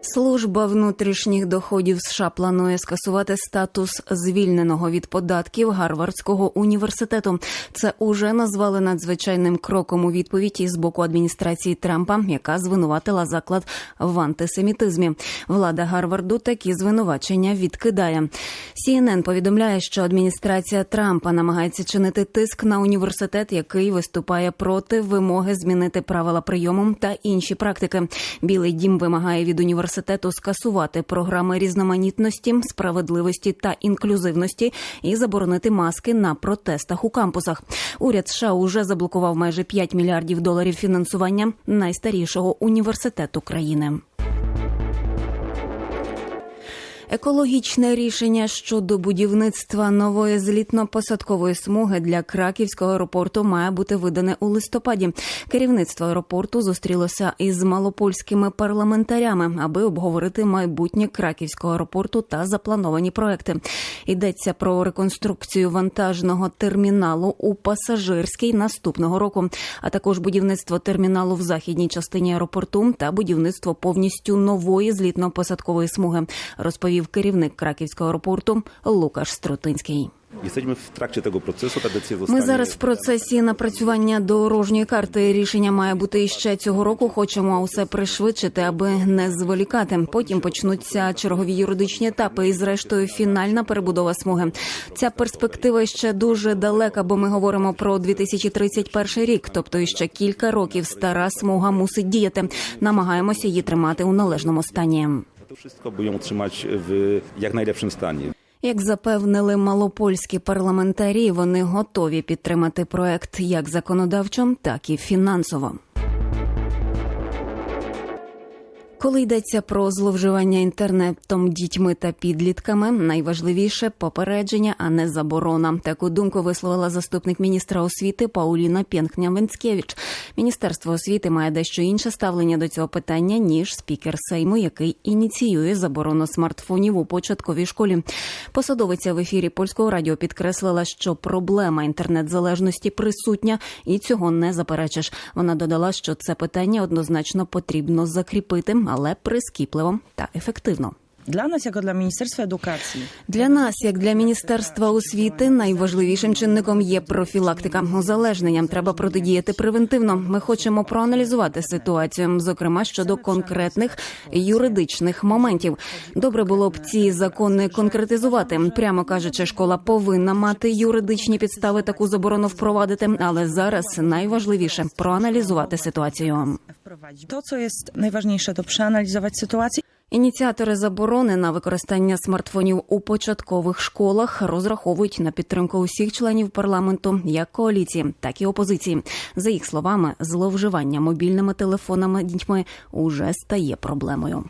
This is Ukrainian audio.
Служба внутрішніх доходів США планує скасувати статус звільненого від податків Гарвардського університету. Це уже назвали надзвичайним кроком у відповідь із боку адміністрації Трампа, яка звинуватила заклад в антисемітизмі. Влада Гарварду такі звинувачення відкидає. CNN повідомляє, що адміністрація Трампа намагається чинити тиск на університет, який виступає проти вимоги змінити правила прийому та інші практики. Білий дім вимагає від університету скасувати програми різноманітності, справедливості та інклюзивності і заборонити маски на протестах у кампусах. Уряд США уже заблокував майже 5 мільярдів доларів фінансування найстарішого університету країни. Екологічне рішення щодо будівництва нової злітно-посадкової смуги для краківського аеропорту має бути видане у листопаді. Керівництво аеропорту зустрілося із малопольськими парламентарями, аби обговорити майбутнє краківського аеропорту та заплановані проекти. Йдеться про реконструкцію вантажного терміналу у пасажирській наступного року, а також будівництво терміналу в західній частині аеропорту та будівництво повністю нової злітно-посадкової смуги. Розповів керівник краківського аеропорту Лукаш Струтинський. Trakcie tego procesu, ta decyzja zostanie... Ми зараз в процесі напрацювання дорожньої карти. Рішення має бути іще цього року. Хочемо усе пришвидшити, аби не зволікати. Потім почнуться чергові юридичні етапи, і зрештою фінальна перебудова смуги. Ця перспектива ще дуже далека, бо ми говоримо про 2031 рік, тобто іще кілька років стара смуга мусить діяти. Намагаємося її тримати у належному стані. To wszystko, by ją в w jak stanie. Як запевнили малопольські парламентарі, вони готові підтримати проект як законодавчо, так і фінансово. Коли йдеться про зловживання інтернетом дітьми та підлітками, найважливіше попередження, а не заборона. Таку думку висловила заступник міністра освіти Пауліна Пєнкня-Венцкевич. Міністерство освіти має дещо інше ставлення до цього питання ніж спікер Сейму, який ініціює заборону смартфонів у початковій школі. Посадовиця в ефірі польського радіо підкреслила, що проблема інтернет-залежності присутня, і цього не заперечиш. Вона додала, що це питання однозначно потрібно закріпити, але прискіпливо та ефективно. Dla nas, jako dla Ministerstwa Edukacji, Для нас, як для міністерства освіти, найважливішим чинником є профілактика. Узалежненням треба протидіяти превентивно. Ми хочемо проаналізувати ситуацію, зокрема щодо конкретних юридичних моментів. Добре було б ці закони конкретизувати. Прямо кажучи, школа повинна мати юридичні підстави таку заборону впровадити. Але зараз найважливіше проаналізувати ситуацію. wprowadzić. To, co jest najważniejsze, to przeanalizować sytuację Ініціатори заборони на використання смартфонів у початкових школах розраховують на підтримку усіх членів парламенту, як коаліції, так і опозиції. За їх словами, зловживання мобільними телефонами дітьми уже стає проблемою.